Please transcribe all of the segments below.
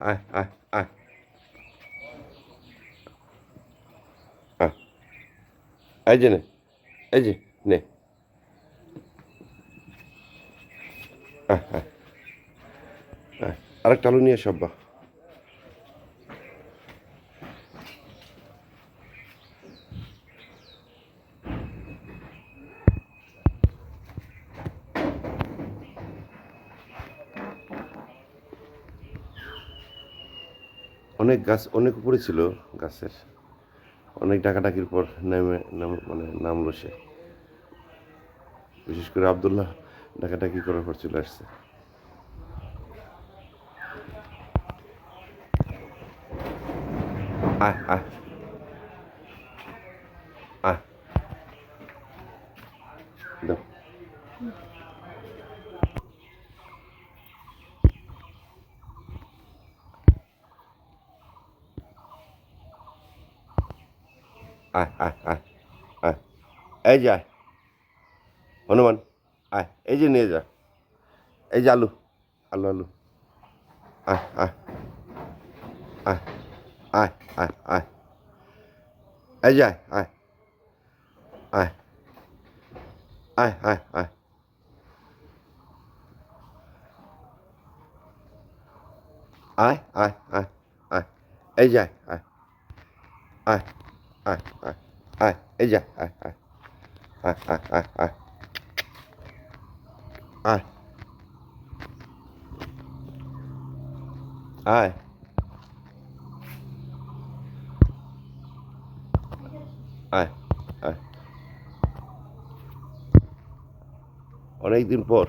আয় আয় আয়। এই যে নে এই যে নে। আরেকটা আলু নিয়ে সব অনেক গাছ, অনেক উপরে ছিল গাছের। অনেক ডাকাডাকির পর নেমে, নাম মানে নামলো সে। বিশেষ করে আবদুল্লাহ ডাকাডাকি করার পর চলে আসছে। আয় আয় আয় দাও। আয় আয় আয় আয় এই যে আয় হনুমান আয় এই যে নিয়ে যা এই যে আলু আলু আলু আয় আয় আয় আয় আয় আয় এই যে আয় আয় আয় আয় আয় আয় আয় আয় আয় আয় এই যে আয় আয় আয় আয় আয় এই যে আয় আয় আয় আয় আয় আয় আয় আয় আয় আয় অনেকদিন পর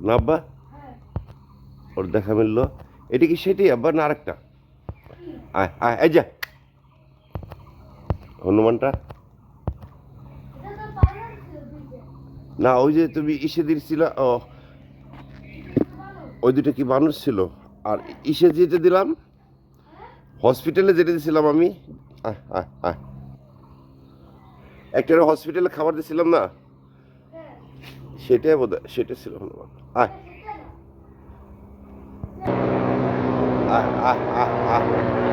না আব্বা ওর দেখা মিললো এটি কি সেটি আব্বা না আরেকটা আয় আয় এই যা হনুমানটা? না, ওই যে তুমি ইসে দিয়েছিল ও, ওই দুটো কি মানুষ ছিল? আর ইসে যেতে দিলাম, হসপিটালে যেতে দিয়েছিলাম আমি। একটা হসপিটালে খাবার দিয়েছিলাম না? সেটাই বোধ সেটা ছিল হনুমান। আয় আয় আয় আয় আয়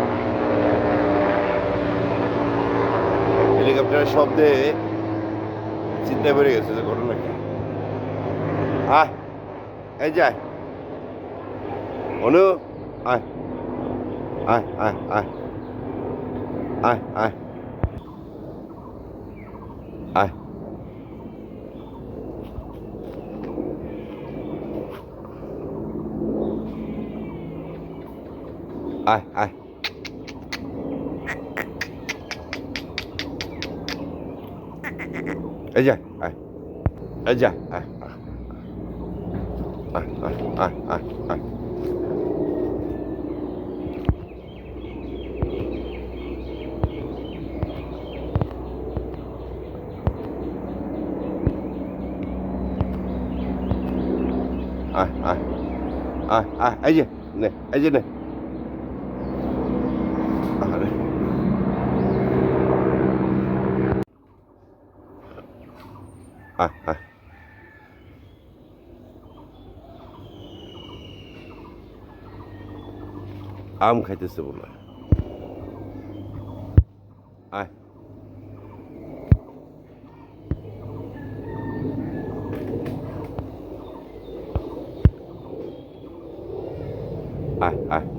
হেলিকপ্টারের শব্দে চিন্তা বেড়ে গেছে যে ঘটনা কি? আয় এই যায় অনু, আয়। আয় আয় আয়। আয় আয়। আয়। আয় আয়। এই যা আয় এই যা আয় আয় আয় আয় আয় আয় আয় আয় আয় আয় এই যে নে এই যে নে 哎哎，俺们开的是不嘛？哎，哎，哎。